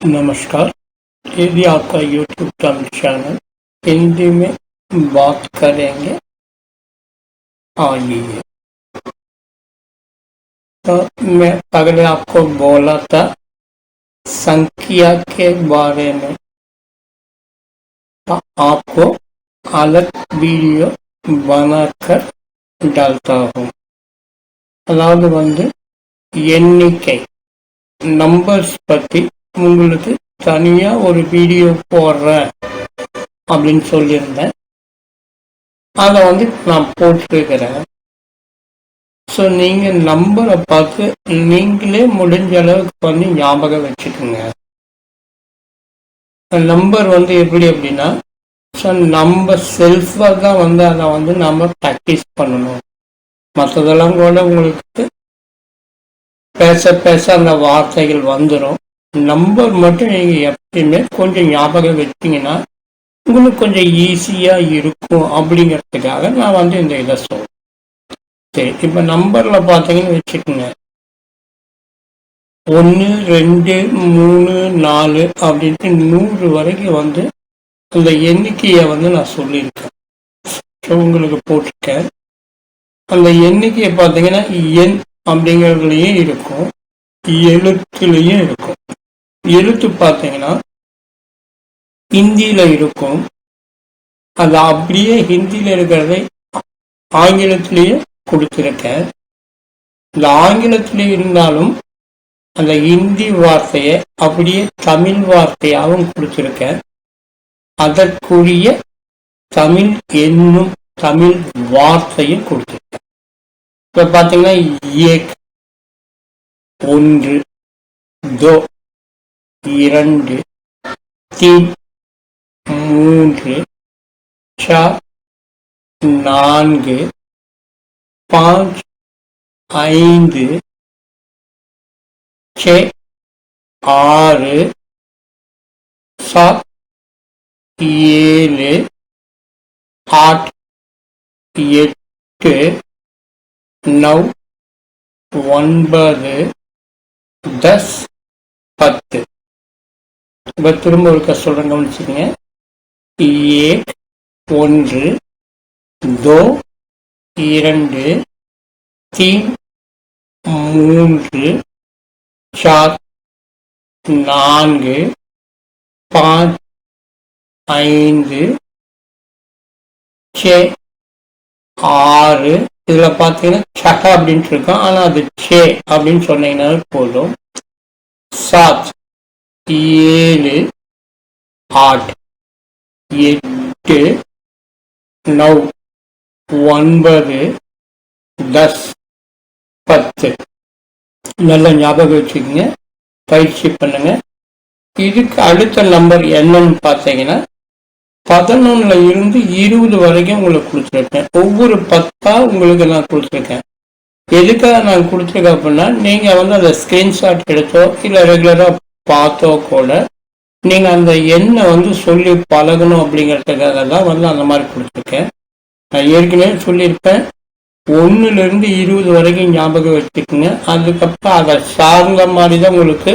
नमस्कार ये भी आपका यूट्यूब का चैनल हिंदी में बात करेंगे आइए तो मैं पहले आपको बोला था संख्या के बारे में तो आपको अलग वीडियो बनाकर डालता हूँ அதாவது வந்து எண்ணிக்கை நம்பர்ஸ் பற்றி உங்களுக்கு தனியாக ஒரு வீடியோ போடுறேன் அப்படின்னு சொல்லியிருந்தேன். அதை வந்து நான் போட்டிருக்கிறேன். ஸோ நீங்கள் நம்பரை பார்த்து நீங்களே முடிஞ்ச அளவுக்கு பண்ணி ஞாபகம் வச்சுக்கோங்க. நம்பர் வந்து எப்படி அப்படின்னா ஸோ நம்ம செல்ஃபாக தான் வந்து அதை வந்து நம்ம ப்ராக்டிஸ் பண்ணணும். மற்றதெல்லாம் கூட உங்களுக்கு பேச பேச அந்த வார்த்தைகள் வந்துடும் நம்பர் மட்டும் நீங்கள் எப்பயுமே கொஞ்சம் ஞாபகம் வச்சீங்கன்னா உங்களுக்கு கொஞ்சம் ஈஸியாக இருக்கும் அப்படிங்கிறதுக்காக நான் வந்து இந்த இதை சொல்றேன். சரி இப்போ நம்பரில் பார்த்தீங்கன்னு வச்சுக்கோங்க. ஒன்று ரெண்டு மூணு நாலு அப்படின்ட்டு நூறு வரைக்கும் வந்து அந்த எண்ணிக்கையை வந்து நான் சொல்லியிருக்கேன். ஸோ உங்களுக்கு போட்டிருக்கேன். அந்த எண்ணிக்கையை பார்த்தீங்கன்னா எண் அப்படிங்கிறதுலையும் இருக்கும். எழுத்துலையும் இருக்கும். எழுத்து பார்த்தீங்கன்னா ஹிந்தியில் இருக்கும். அது அப்படியே ஹிந்தியில் இருக்கிறதை ஆங்கிலத்திலேயே கொடுத்துருக்கேன் இந்த ஆங்கிலத்தில் இருந்தாலும் அந்த ஹிந்தி வார்த்தையை அப்படியே தமிழ் வார்த்தையாகவும் கொடுத்துருக்கேன் அதற்குரிய தமிழ் என்னும் தமிழ் வார்த்தையும் கொடுத்துருக்கேன் இப்போ பார்த்தீங்கன்னா ஏக் ஒன்று தோ இரண்டு தீன் மூன்று சார் நான்கு பாஞ்ச் ஐந்து சே ஆறு சாத் ஏழு ஆட் எட்டு நவ் ஒன்பது தஸ் பத்து. இப்போ திரும்ப இருக்க சொல்கிறேன் கவனிச்சுங்க ஏக் ஒன்று தோ இரண்டு தீன் மூன்று சார் நான்கு பாஞ்ச் ஐந்து சே ஆறு. இதில் பார்த்தீங்கன்னா சக அப்படின்ட்டு இருக்கும். ஆனால் அது சே அப்படின்னு சொன்னீங்கன்னா போதும். சாத். ஏழு ஆட் எட்டு நவ் ஒன்பது தஸ் பத்து. நல்லா ஞாபகம் வச்சுக்கோங்க. பயிற்சி பண்ணுங்க. இதுக்கு அடுத்த நம்பர் என்னன்னு பார்த்தீங்கன்னா பதினொன்னுல இருந்து இருபது வரைக்கும் உங்களுக்கு கொடுத்துருக்கேன். ஒவ்வொரு பத்தா உங்களுக்கு நான் கொடுத்துருக்கேன். எதுக்காக நான் கொடுத்துருக்கேன் அப்படின்னா நீங்கள் வந்து அதை ஸ்க்ரீன்ஷாட் எடுத்தோ இல்லை ரெகுலராக பார்த்தோ கூட நீங்கள் அந்த எண்ணை வந்து சொல்லி பழகணும் அப்படிங்கிறதுக்காக தான் வந்து அந்த மாதிரி கொடுத்துருக்கேன். நான் ஏற்கனவே சொல்லியிருப்பேன் ஒன்றுலேருந்து இருபது வரைக்கும் ஞாபகம் வச்சுக்கோங்க. அதுக்கப்புறம் அதை சார்ந்த மாதிரி தான் உங்களுக்கு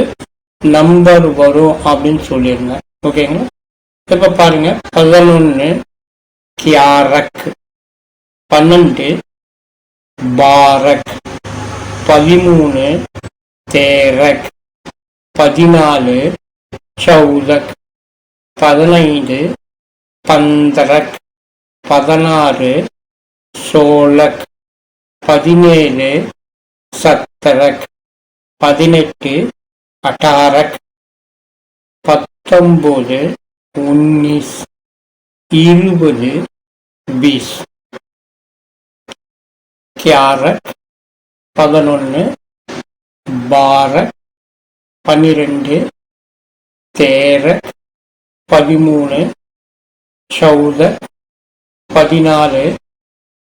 நம்பர் வரும் அப்படின்னு சொல்லியிருந்தேன். ஓகேங்களா? இப்போ பாருங்க பதினொன்று கியாரக். பன்னெண்டு பாரக். பதிமூணு தேரக். பதினாலு சௌதக் பதினைந்து பந்தரக் பதினாறு சோழக் பதினேழு சத்தரக் பதினெட்டு அட்டாரக் பத்தொம்போது உன்னிஸ் இருபது பீஸ். கியாரக் பதினொன்று பாரக் பன்னிரெண்டு தேர பதிமூணு சௌத பதினாலு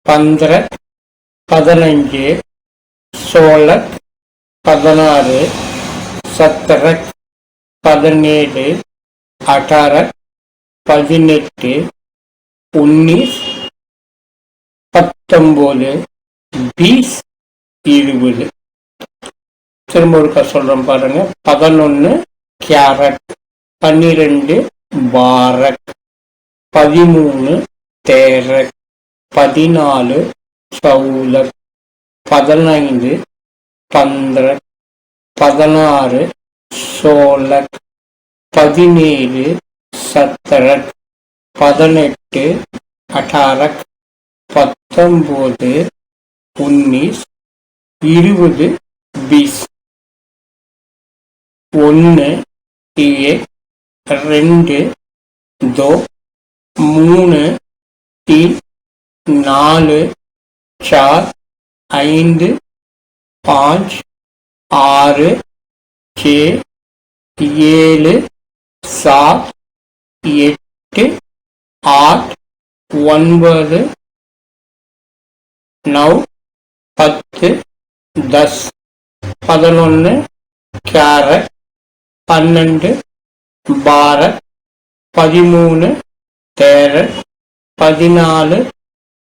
பந்திர பதினஞ்சு சோழ பதினாறு சத்தரக் பதினேழு அட்டாரக் பதினெட்டு உன்னிஸ் பத்தொம்போது பீஸ் இருபது. திரும்ப ஒருக்கா சொல்கிறோம் பாருங்க பதினொன்று கேரட் பன்னிரெண்டு பாரக் பதிமூணு தேரக் பதினாலு சவுலக் பதினைந்து பந்திரக் பதினாறு சோலக் பதினேழு சத்தரக் பதினெட்டு அட்டாரக் பத்தொம்போது உன்னிஸ் இருபது பீஸ். ஒன்று ஏ ரெண்டு தோ மூணு டி நாலு சார் ஐந்து பாஞ்ச் ஆறு சே ஏழு சாத் எட்டு ஆட் ஒன்பது நவ் பத்து தஸ் பதினொன்று கேரட் பன்னெண்டு பாரத் பதிமூணு தேரட் பதினாலு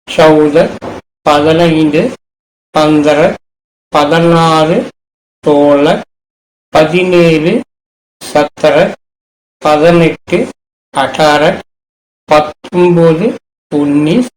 சௌதர் பதினைந்து பந்தரத் பதினாறு சோழர் பதினேழு சத்தரத் பதினெட்டு அட்டாரட் பத்தொன்பது உன்னிஸ்